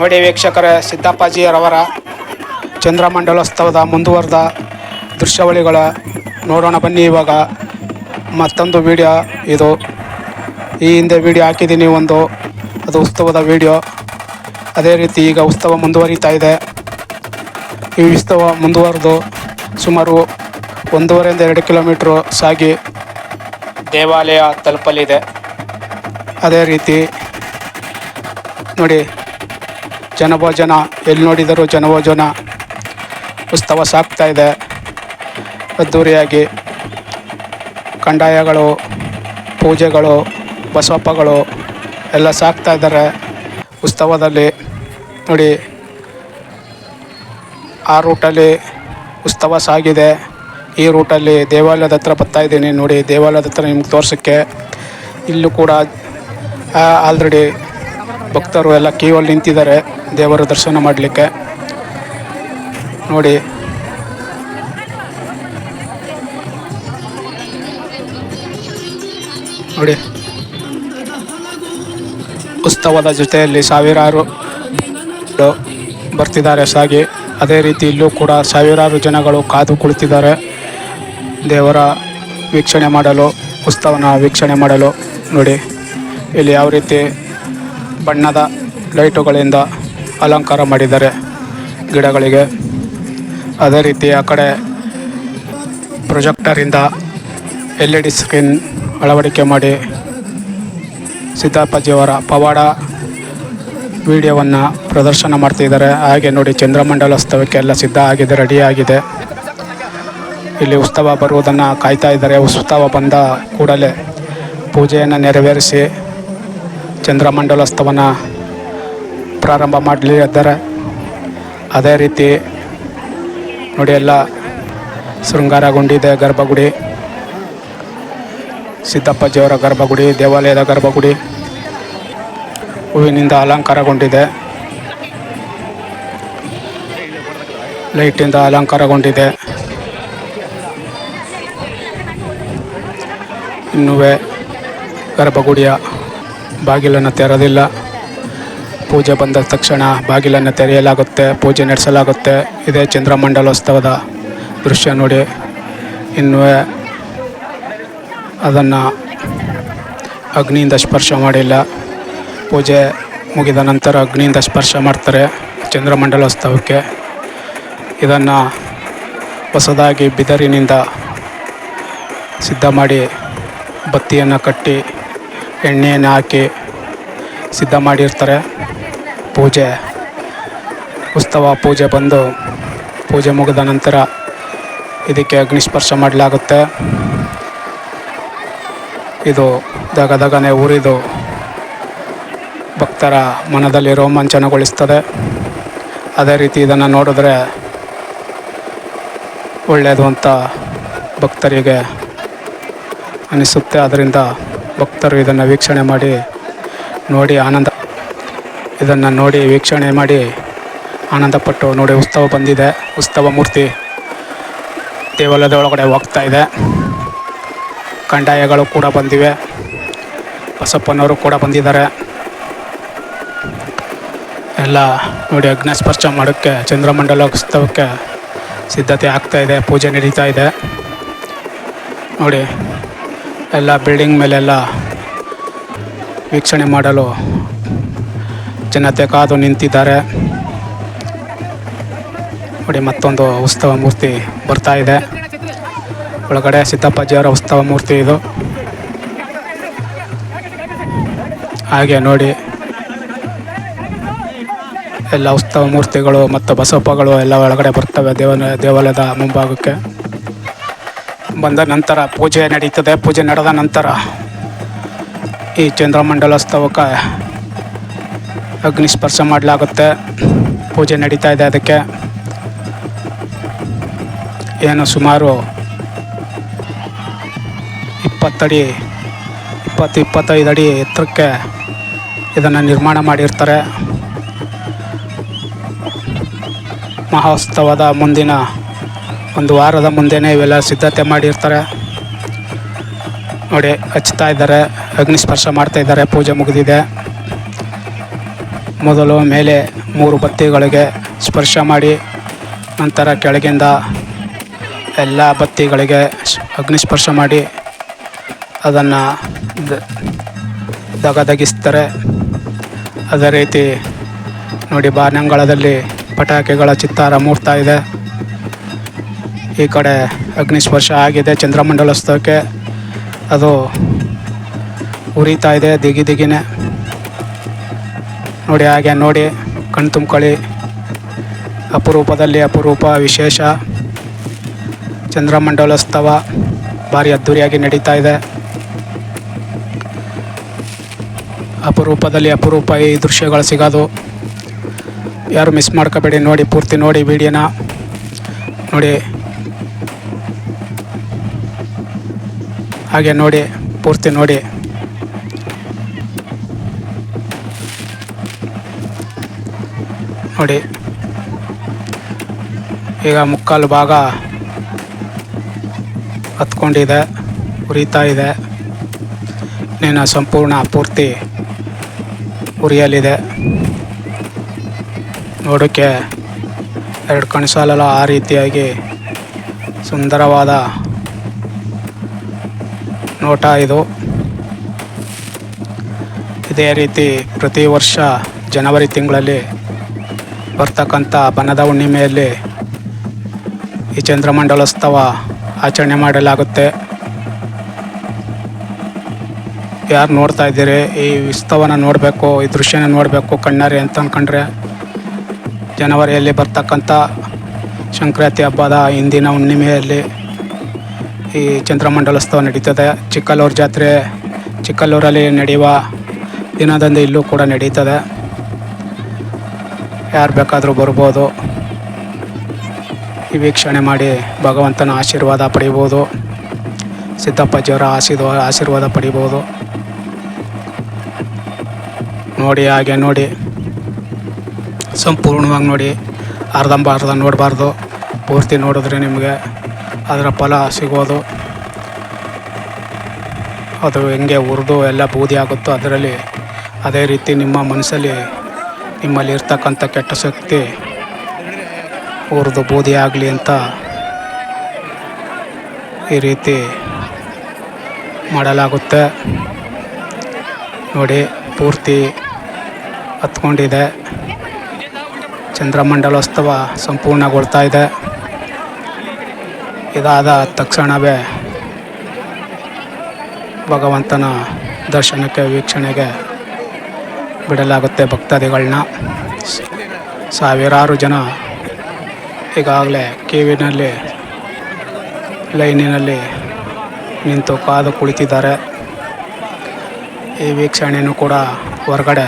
ನೋಡಿ ವೀಕ್ಷಕರೇ, ಸಿದ್ದಪ್ಪಾಜಿಯರವರ ಚಂದ್ರಮಂಡಲೋತ್ಸವದ ಮುಂದುವರೆದ ದೃಶ್ಯಾವಳಿಗಳ ನೋಡೋಣ ಬನ್ನಿ ಇವಾಗ. ಮತ್ತೊಂದು ವಿಡಿಯೋ ಇದು. ಈ ಹಿಂದೆ ವಿಡಿಯೋ ಹಾಕಿದ್ದೀನಿ ಒಂದು. ಅದು ಉತ್ಸವದ ವಿಡಿಯೋ. ಅದೇ ರೀತಿ ಈಗ ಉತ್ಸವ ಮುಂದುವರಿತಾ ಇದೆ. ಈ ಉತ್ಸವ ಮುಂದುವರೆದು ಸುಮಾರು ಒಂದೂವರೆಯಿಂದ ಎರಡು ಕಿಲೋಮೀಟ್ರು ಸಾಗಿ ದೇವಾಲಯ ತಲುಪಲಿದೆ. ಅದೇ ರೀತಿ ನೋಡಿ ಜನಭೋಜನ, ಎಲ್ಲಿ ನೋಡಿದರೂ ಜನಭೋಜನ ಉತ್ಸವ ಸಾಗ್ತಾ ಇದೆ. ಅದ್ದೂರಿಯಾಗಿ ಕಂದಾಯಗಳು ಪೂಜೆಗಳು, ಬಸವಪ್ಪಗಳು ಎಲ್ಲ ಸಾಕ್ತಾ ಇದ್ದಾರೆ. ಉತ್ಸವದಲ್ಲಿ ನೋಡಿ, ಆ ರೂಟಲ್ಲಿ ಉತ್ಸವ ಸಾಗಿದೆ. ಈ ರೂಟಲ್ಲಿ ದೇವಾಲಯದ ಹತ್ರ ಬರ್ತಾ ಇದ್ದೀನಿ ನೋಡಿ, ದೇವಾಲಯದ ಹತ್ರ ನಿಮ್ಗೆ ತೋರ್ಸೋಕ್ಕೆ. ಇಲ್ಲೂ ಕೂಡ ಆಲ್ರೆಡಿ ಭಕ್ತರು ಎಲ್ಲ ಕ್ಯೂವಲ್ಲಿ ನಿಂತಿದ್ದಾರೆ. ದೇವರ ದರ್ಶನ ಮಾಡಲಿಕ್ಕೆ. ನೋಡಿ. ನೋಡಿ. ಉತ್ಸವದ ಜೊತೆಯಲ್ಲಿ ಸಾವಿರಾರು ಬರ್ತಿದ್ದಾರೆ. ಸಾಗಿ, ಅದೇ ರೀತಿ ಇಲ್ಲೂ ಕೂಡ ಸಾವಿರಾರು ಜನಗಳು ಕಾದು ಕುಳಿತಿದ್ದಾರೆ. ದೇವರ ವೀಕ್ಷಣೆ ಮಾಡಲು, ಉತ್ಸವನ ವೀಕ್ಷಣೆ ಮಾಡಲು. ನೋಡಿ. ಇಲ್ಲಿ ಯಾವ ರೀತಿ ಬಣ್ಣದ ಲೈಟುಗಳಿಂದ ಅಲಂಕಾರ ಮಾಡಿದ್ದಾರೆ ಗಿಡಗಳಿಗೆ. ಅದೇ ರೀತಿ ಆ ಕಡೆ ಪ್ರೊಜೆಕ್ಟರಿಂದ ಎಲ್ ಇ ಡಿ ಸ್ಕ್ರೀನ್ ಅಳವಡಿಕೆ ಮಾಡಿ ಸಿದ್ದಪ್ಪಾಜಿಯವರ ಪವಾಡ ವಿಡಿಯೋವನ್ನು ಪ್ರದರ್ಶನ ಮಾಡ್ತಿದ್ದಾರೆ. ಹಾಗೆ ನೋಡಿ ಚಂದ್ರಮಂಡಲೋತ್ಸವಕ್ಕೆ ಎಲ್ಲ ಸಿದ್ಧ ಆಗಿದೆ ರೆಡಿಯಾಗಿದೆ ಇಲ್ಲಿ ಉತ್ಸವ ಬರುವುದನ್ನು ಕಾಯ್ತಾ ಇದ್ದಾರೆ. ಉತ್ಸವ ಬಂದ ಕೂಡಲೇ ಪೂಜೆಯನ್ನು ನೆರವೇರಿಸಿ ಚಂದ್ರಮಂಡಲೋತ್ಸವನ ಪ್ರಾರಂಭ ಮಾಡಲಿದ್ದಾರೆ ಅದೇ ರೀತಿ ನೋಡಿ ಎಲ್ಲ ಶೃಂಗಾರಗೊಂಡಿದೆ ಗರ್ಭಗುಡಿ. ಸಿದ್ದಪ್ಪಾಜಿಯವರ ಗರ್ಭಗುಡಿ, ದೇವಾಲಯದ ಗರ್ಭಗುಡಿ. ಹೂವಿನಿಂದ ಅಲಂಕಾರಗೊಂಡಿದೆ. ಲೈಟಿಂದ ಅಲಂಕಾರಗೊಂಡಿದೆ. ಇನ್ನೂ ಗರ್ಭಗುಡಿಯ ಬಾಗಿಲನ್ನು ತೆರೆದಿಲ್ಲ. ಪೂಜೆ ಬಂದ ತಕ್ಷಣ ಬಾಗಿಲನ್ನು ತೆರೆಯಲಾಗುತ್ತೆ, ಪೂಜೆ ನಡೆಸಲಾಗುತ್ತೆ. ಇದೇ ಚಂದ್ರಮಂಡಲೋತ್ಸವದ ದೃಶ್ಯ ನೋಡಿ. ಇನ್ನು ಅದನ್ನು ಅಗ್ನಿಯಿಂದ ಸ್ಪರ್ಶ ಮಾಡಿಲ್ಲ. ಪೂಜೆ ಮುಗಿದ ನಂತರ ಅಗ್ನಿಯಿಂದ ಸ್ಪರ್ಶ ಮಾಡ್ತಾರೆ ಚಂದ್ರಮಂಡಲೋತ್ಸವಕ್ಕೆ. ಇದನ್ನು ಹೊಸದಾಗಿ ಬಿದರಿನಿಂದ ಸಿದ್ಧ ಮಾಡಿ ಬತ್ತಿಯನ್ನು ಕಟ್ಟಿ, ಎಣ್ಣೆಯನ್ನು ಹಾಕಿ ಸಿದ್ಧ ಮಾಡಿರ್ತಾರೆ. ಪೂಜೆ, ಉತ್ಸವ ಪೂಜೆ ಬಂದು ಪೂಜೆ ಮುಗಿದ ನಂತರ ಇದಕ್ಕೆ ಅಗ್ನಿಸ್ಪರ್ಶ ಮಾಡಲಾಗುತ್ತೆ. ಇದು ದಗ ದಗನೆ ಉರಿದು ಭಕ್ತರ ಮನದಲ್ಲಿ ರೋಮಾಂಚನಗೊಳಿಸ್ತದೆ. ಅದೇ ರೀತಿ ಇದನ್ನು ನೋಡಿದ್ರೆ ಒಳ್ಳೆಯದು ಅಂತ ಭಕ್ತರಿಗೆ ಅನಿಸುತ್ತೆ. ಅದರಿಂದ ಭಕ್ತರು ಇದನ್ನು ವೀಕ್ಷಣೆ ಮಾಡಿ ನೋಡಿ ಆನಂದ ಇದನ್ನು ನೋಡಿ ವೀಕ್ಷಣೆ ಮಾಡಿ ಆನಂದಪಟ್ಟು ನೋಡಿ ಉತ್ಸವ ಬಂದಿದೆ. ಉತ್ಸವ ಮೂರ್ತಿ ದೇವಾಲಯದ ಒಳಗಡೆ ಹೋಗ್ತಾ ಇದೆ. ಕಂಡಾಯಗಳು ಕೂಡ ಬಂದಿವೆ. ಬಸಪ್ಪನವರು ಕೂಡ ಬಂದಿದ್ದಾರೆ. ಎಲ್ಲ ನೋಡಿ ಅಗ್ನಿಸ್ಪರ್ಶ ಮಾಡೋಕ್ಕೆ ಚಂದ್ರಮಂಡಲ ಉತ್ಸವಕ್ಕೆ ಸಿದ್ಧತೆ ಆಗ್ತಾ ಇದೆ. ಪೂಜೆ ನಡೀತಾ ಇದೆ. ನೋಡಿ ಎಲ್ಲ ಬಿಲ್ಡಿಂಗ್ ಮೇಲೆಲ್ಲ ವೀಕ್ಷಣೆ ಮಾಡಲು ಜನತೆ ಕಾದು ನಿಂತಿದ್ದಾರೆ. ನೋಡಿ, ಮತ್ತೊಂದು ಉತ್ಸವ ಮೂರ್ತಿ ಬರ್ತಾ ಇದೆ. ಒಳಗಡೆ ಸಿದ್ದಪ್ಪಾಜಿಯವರ ಉತ್ಸವ ಮೂರ್ತಿ ಇದು. ಹಾಗೆ ನೋಡಿ, ಎಲ್ಲ ಉತ್ಸವ ಮೂರ್ತಿಗಳು ಮತ್ತು ಬಸಪ್ಪಗಳು ಎಲ್ಲ ಒಳಗಡೆ ಬರ್ತವೆ ದೇವ ದೇವಾಲಯದ ಮುಂಭಾಗಕ್ಕೆ. ಬಂದ ನಂತರ ಪೂಜೆ ನಡೀತದೆ. ಪೂಜೆ ನಡೆದ ನಂತರ ಈ ಚಂದ್ರಮಂಡಲೋತ್ಸವಕ್ಕೆ ಅಗ್ನಿಸ್ಪರ್ಶ ಮಾಡಲಾಗುತ್ತೆ. ಪೂಜೆ ನಡೀತಾ ಇದೆ ಅದಕ್ಕೆ. ಏನು ಸುಮಾರು ಇಪ್ಪತ್ತಡಿ ಇಪ್ಪತ್ತು ಇಪ್ಪತ್ತೈದು ಅಡಿ ಎತ್ತರಕ್ಕೆ ಇದನ್ನು ನಿರ್ಮಾಣ ಮಾಡಿರ್ತಾರೆ. ಮಹೋತ್ಸವದ ಮುಂದಿನ ಒಂದು ವಾರದ ಮುಂದೆನೇ ಇವೆಲ್ಲ ಸಿದ್ಧತೆ ಮಾಡಿರ್ತಾರೆ. ನೋಡಿ, ಹಚ್ತಾ ಇದ್ದಾರೆ ಅಗ್ನಿಸ್ಪರ್ಶ ಮಾಡ್ತಾ ಇದ್ದಾರೆ, ಪೂಜೆ ಮುಗಿದಿದೆ. ಮೊದಲು ಮೇಲೆ ಮೂರು ಬತ್ತಿಗಳಿಗೆ ಸ್ಪರ್ಶ ಮಾಡಿ, ನಂತರ ಕೆಳಗಿಂದ ಎಲ್ಲ ಬತ್ತಿಗಳಿಗೆ ಅಗ್ನಿಸ್ಪರ್ಶ ಅಗ್ನಿ ಸ್ಪರ್ಶ ಮಾಡಿ, ಅದನ್ನು ದಗದಗಿಸ್ತಾರೆ. ಅದೇ ರೀತಿ ನೋಡಿ ಬಾನಂಗಳದಲ್ಲಿ ಪಟಾಕಿಗಳ ಚಿತ್ತಾರ ಮೂಡ್ತಾ ಇದೆ. ಈ ಕಡೆ ಅಗ್ನಿಸ್ಪರ್ಶ ಆಗಿದೆ ಚಂದ್ರಮಂಡಲೋತ್ಸವಕ್ಕೆ ಅದು ಉರಿತಾ ಇದೆ ದಿಗಿ ದಿಗಿನೇ. ನೋಡಿ ಹಾಗೆ ನೋಡಿ ಕಣ್ಣು ತುಂಬ್ಕೊಳ್ಳಿ. ಅಪರೂಪದಲ್ಲಿ ಅಪರೂಪ, ವಿಶೇಷ. ಚಂದ್ರಮಂಡಲೋತ್ಸವ ಭಾರಿ ಅದ್ಧೂರಿಯಾಗಿ ನಡೀತಾ ಇದೆ. ಅಪರೂಪದಲ್ಲಿ ಅಪರೂಪ ಈ ದೃಶ್ಯಗಳು ಸಿಗೋದು. ಯಾರು ಮಿಸ್ ಮಾಡ್ಕೋಬೇಡಿ, ನೋಡಿ, ಪೂರ್ತಿ ನೋಡಿ ವಿಡಿಯೋನ. ನೋಡಿ. ಹಾಗೆ ನೋಡಿ, ಪೂರ್ತಿ ನೋಡಿ. ನೋಡಿ. ಈಗ ಮುಕ್ಕಾಲು ಭಾಗ ಹತ್ಕೊಂಡಿದೆ, ಉರಿತಾ ಇದೆ. ಇನ್ನೇನು ಸಂಪೂರ್ಣ ಪೂರ್ತಿ ಉರಿಯಲಿದೆ. ನೋಡೋಕ್ಕೆ ಎರಡು ಕಣಸಾಲೆಲ್ಲ ಆ ರೀತಿಯಾಗಿ ಸುಂದರವಾದ ನೋಟ ಇದು. ಇದೇ ರೀತಿ ಪ್ರತಿ ವರ್ಷ ಜನವರಿ ತಿಂಗಳಲ್ಲಿ ಬರ್ತಕ್ಕಂಥ ಬನದ ಹುಣ್ಣಿಮೆಯಲ್ಲಿ ಈ ಚಂದ್ರಮಂಡಲೋತ್ಸವ ಆಚರಣೆ ಮಾಡಲಾಗುತ್ತೆ. ಯಾರು ನೋಡ್ತಾ ಇದ್ದೀರಿ? ಈ ಉತ್ಸವನ ನೋಡಬೇಕು, ಈ ದೃಶ್ಯನ ನೋಡಬೇಕು ಕಣ್ಣಾರಿ ಅಂತ ಅಂದ್ಕೊಂಡ್ರೆ ಜನವರಿಯಲ್ಲಿ ಬರ್ತಕ್ಕಂಥ ಸಂಕ್ರಾಂತಿ ಹಬ್ಬದ ಹಿಂದಿನ ಹುಣ್ಣಿಮೆಯಲ್ಲಿ ಈ ಚಂದ್ರಮಂಡಲೋತ್ಸವ ನಡೀತದೆ. ಚಿಕ್ಕಲ್ಲೂರು ಜಾತ್ರೆ ಚಿಕ್ಕಲ್ಲೂರಲ್ಲಿ ನಡೆಯುವ ದಿನದಂದು ಇಲ್ಲೂ ಕೂಡ ನಡೀತದೆ. ಯಾರು ಬೇಕಾದರೂ ಬರ್ಬೋದು. ಈ ವೀಕ್ಷಣೆ ಮಾಡಿ ಭಗವಂತನ ಆಶೀರ್ವಾದ ಪಡಿಬೋದು. ಸಿದ್ದಪ್ಪಜಿಯವರ ಆಶೀರ್ವಾದ ಆಶೀರ್ವಾದ ಪಡಿಬೋದು. ನೋಡಿ ಹಾಗೆ ನೋಡಿ. ಸಂಪೂರ್ಣವಾಗಿ ನೋಡಿ. ಅರ್ಧಂಬ ಅರ್ಧ ನೋಡಬಾರ್ದು. ಪೂರ್ತಿ ನೋಡಿದ್ರೆ ನಿಮಗೆ ಅದರ ಫಲ ಸಿಗೋದು. ಅದು ಹೆಂಗೆ ಹುರಿದು ಎಲ್ಲ ಬೂದಿ ಆಗುತ್ತೋ ಅದರಲ್ಲಿ ಅದೇ ರೀತಿ ನಿಮ್ಮ ಮನಸ್ಸಲ್ಲಿ ನಿಮ್ಮಲ್ಲಿ ಇರ್ತಕ್ಕಂಥ ಕೆಟ್ಟ ಶಕ್ತಿ ಅವ್ರದ್ದು ಬೋಧಿ ಆಗಲಿ ಅಂತ ಈ ರೀತಿ ಮಾಡಲಾಗುತ್ತೆ. ನೋಡಿ, ಪೂರ್ತಿ ಹತ್ಕೊಂಡಿದೆ. ಚಂದ್ರಮಂಡಲೋತ್ಸವ ಸಂಪೂರ್ಣಗೊಳ್ತಾ ಇದೆ. ಇದಾದ ತಕ್ಷಣವೇ ಭಗವಂತನ ದರ್ಶನಕ್ಕೆ, ವೀಕ್ಷಣೆಗೆ ಬಿಡಲಾಗುತ್ತೆ ಭಕ್ತಾದಿಗಳನ್ನ ಸಾವಿರಾರು ಜನ ಈಗಾಗಲೇ ಕ್ಯೂವಿನಲ್ಲಿ ಲೈನಿನಲ್ಲಿ ನಿಂತು ಕಾದು ಕುಳಿತಿದ್ದಾರೆ. ಈ ವೀಕ್ಷಣೆಯೂ ಕೂಡ ಹೊರಗಡೆ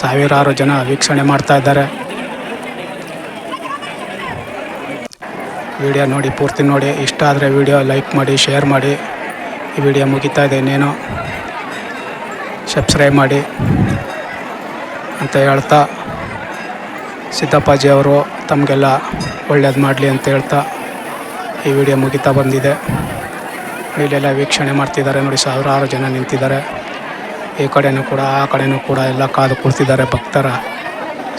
ಸಾವಿರಾರು ಜನ ವೀಕ್ಷಣೆ ಮಾಡ್ತಾ ಇದ್ದಾರೆ. ವಿಡಿಯೋ ನೋಡಿ, ಪೂರ್ತಿ ನೋಡಿ. ಇಷ್ಟ ಆದರೆ ವಿಡಿಯೋ ಲೈಕ್ ಮಾಡಿ, ಶೇರ್ ಮಾಡಿ. ಈ ವಿಡಿಯೋ ಮುಗಿತಾ ಇದೆ ಇನ್ನೇನು. ಸಬ್ಸ್ಕ್ರೈಬ್ ಮಾಡಿ. ಅಂತ ಹೇಳ್ತಾ ಸಿದ್ದಪ್ಪಾಜಿ ಅವರು ತಮಗೆಲ್ಲ ಒಳ್ಳೇದು ಮಾಡಲಿ ಅಂತ ಹೇಳ್ತಾ ಈ ವಿಡಿಯೋ ಮುಗಿತಾ ಬಂದಿದೆ. ಇಲ್ಲೆಲ್ಲ ವೀಕ್ಷಣೆ ಮಾಡ್ತಿದ್ದಾರೆ ನೋಡಿ, ಸಾವಿರಾರು ಜನ ನಿಂತಿದ್ದಾರೆ. ಈ ಕಡೆಯೂ ಕೂಡ, ಆ ಕಡೆಯೂ ಕೂಡ ಎಲ್ಲ ಕಾದು ಕುಳಿತಿದ್ದಾರೆ, ಭಕ್ತರ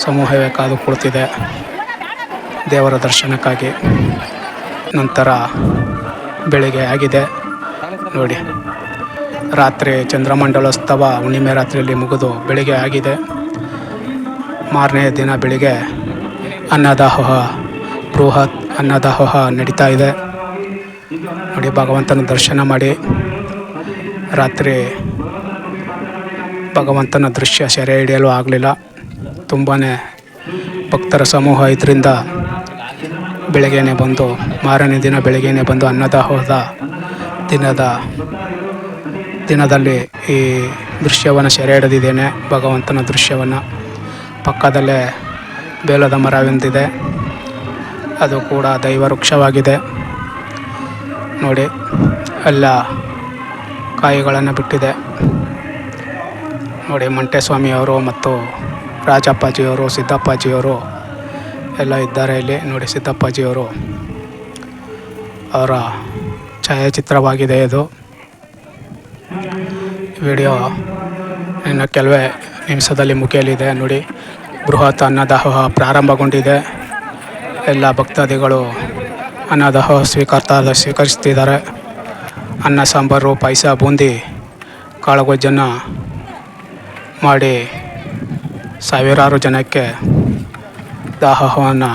ಸಮೂಹವೇ ಕಾದು ಕುಳಿತಿದೆ ದೇವರ ದರ್ಶನಕ್ಕಾಗಿ. ನಂತರ ಬೆಳಿಗ್ಗೆ ಆಗಿದೆ. ನೋಡಿ, ರಾತ್ರಿ ಚಂದ್ರಮಂಡಲೋತ್ಸವ ಹುಣ್ಣಿಮೆ ರಾತ್ರಿಯಲ್ಲಿ ಮುಗಿದು ಬೆಳಿಗ್ಗೆ ಆಗಿದೆ. ಮಾರನೇ ದಿನ ಬೆಳಿಗ್ಗೆ ಅನ್ನದಾಹೋಹ, ಬೃಹತ್ ಅನ್ನದಾಹೋಹ ನಡೀತಾ ಇದೆ. ನೋಡಿ, ಭಗವಂತನ ದರ್ಶನ ಮಾಡಿ. ರಾತ್ರಿ ಭಗವಂತನ ದೃಶ್ಯ ಸೆರೆ ಹಿಡಿಯಲು ಆಗಲಿಲ್ಲ. ತುಂಬಾ ಭಕ್ತರ ಸಮೂಹ ಇದರಿಂದ ಬೆಳಗ್ಗೆನೆ ಬಂದು, ಮಾರನೇ ದಿನ ಬೆಳಗ್ಗೆನೆ ಬಂದು ಅನ್ನದಾಹೋದ ದಿನದ ದಿನದಲ್ಲಿ ಈ ದೃಶ್ಯವನ್ನು ಸೆರೆ ಹಿಡಿದಿದ್ದೇನೆ, ಭಗವಂತನ ದೃಶ್ಯವನ್ನು. ಪಕ್ಕದಲ್ಲೇ ಬೇಲದ ಮರವೆಂದಿದೆ ಅದು ಕೂಡ ದೈವ ವೃಕ್ಷವಾಗಿದೆ. ನೋಡಿ, ಎಲ್ಲ ಕಾಯಿಗಳನ್ನು ಬಿಟ್ಟಿದೆ. ನೋಡಿ ಮಂಟೇಸ್ವಾಮಿಯವರು ಮತ್ತು ರಾಜಪ್ಪಾಜಿಯವರು, ಸಿದ್ದಪ್ಪಾಜಿಯವರು ಎಲ್ಲ ಇದ್ದಾರೆ ಇಲ್ಲಿ. ನೋಡಿ, ಸಿದ್ದಪ್ಪಾಜಿಯವರು ಅವರ ಛಾಯಾಚಿತ್ರವಾಗಿದೆ ಇದು. ವಿಡಿಯೋ ಇನ್ನು ಕೆಲವೇ ನಿಮಿಷದಲ್ಲಿ ಮುಗಿಯಲಿದೆ. ನೋಡಿ, ಬೃಹತ್ ಅನ್ನದಾಹ ಪ್ರಾರಂಭಗೊಂಡಿದೆ. ಎಲ್ಲ ಭಕ್ತಾದಿಗಳು ಅನ್ನದಾಹ ಸ್ವೀಕರ್ತ ಸ್ವೀಕರಿಸ್ತಿದ್ದಾರೆ. ಅನ್ನ, ಸಾಂಬಾರು, ಪಾಯಸ, ಬೂಂದಿ ಕಾಳುಗೊಜ್ಜನ್ನು ಮಾಡಿ ಸಾವಿರಾರು ಜನಕ್ಕೆ ದಾಹವನ್ನು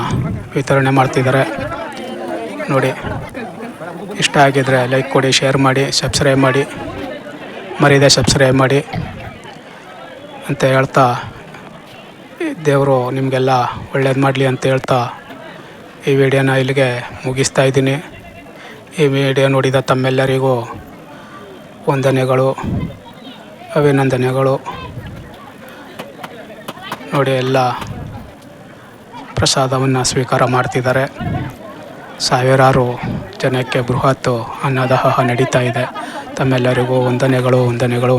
ವಿತರಣೆ ಮಾಡ್ತಿದ್ದಾರೆ. ನೋಡಿ, ಇಷ್ಟ ಆಗಿದ್ರೆ ಲೈಕ್ ಕೊಡಿ ಶೇರ್ ಮಾಡಿ ಸಬ್ಸ್ಕ್ರೈಬ್ ಮಾಡಿ, ಮರೀದೆ ಸಬ್ಸ್ಕ್ರೈಬ್ ಮಾಡಿ. ಅಂತ ಹೇಳ್ತಾ ದೇವರು, ನಿಮಗೆಲ್ಲ ಒಳ್ಳೇದು ಮಾಡಲಿ ಅಂತ ಹೇಳ್ತಾ ಈ ವಿಡಿಯೋನ ಇಲ್ಲಿಗೆ ಮುಗಿಸ್ತಾ ಇದ್ದೀನಿ. ಈ ವಿಡಿಯೋ ನೋಡಿದ ತಮ್ಮೆಲ್ಲರಿಗೂ ವಂದನೆಗಳು, ಅಭಿನಂದನೆಗಳು. ನೋಡಿ ಎಲ್ಲ ಪ್ರಸಾದವನ್ನು ಸ್ವೀಕಾರ ಮಾಡ್ತಿದ್ದಾರೆ. ಸಾವಿರಾರು ಜನಕ್ಕೆ ಬೃಹತ್ ಅನ್ನದಾಹ ನಡೀತಾ ಇದೆ. ತಮ್ಮೆಲ್ಲರಿಗೂ ವಂದನೆಗಳು ವಂದನೆಗಳು.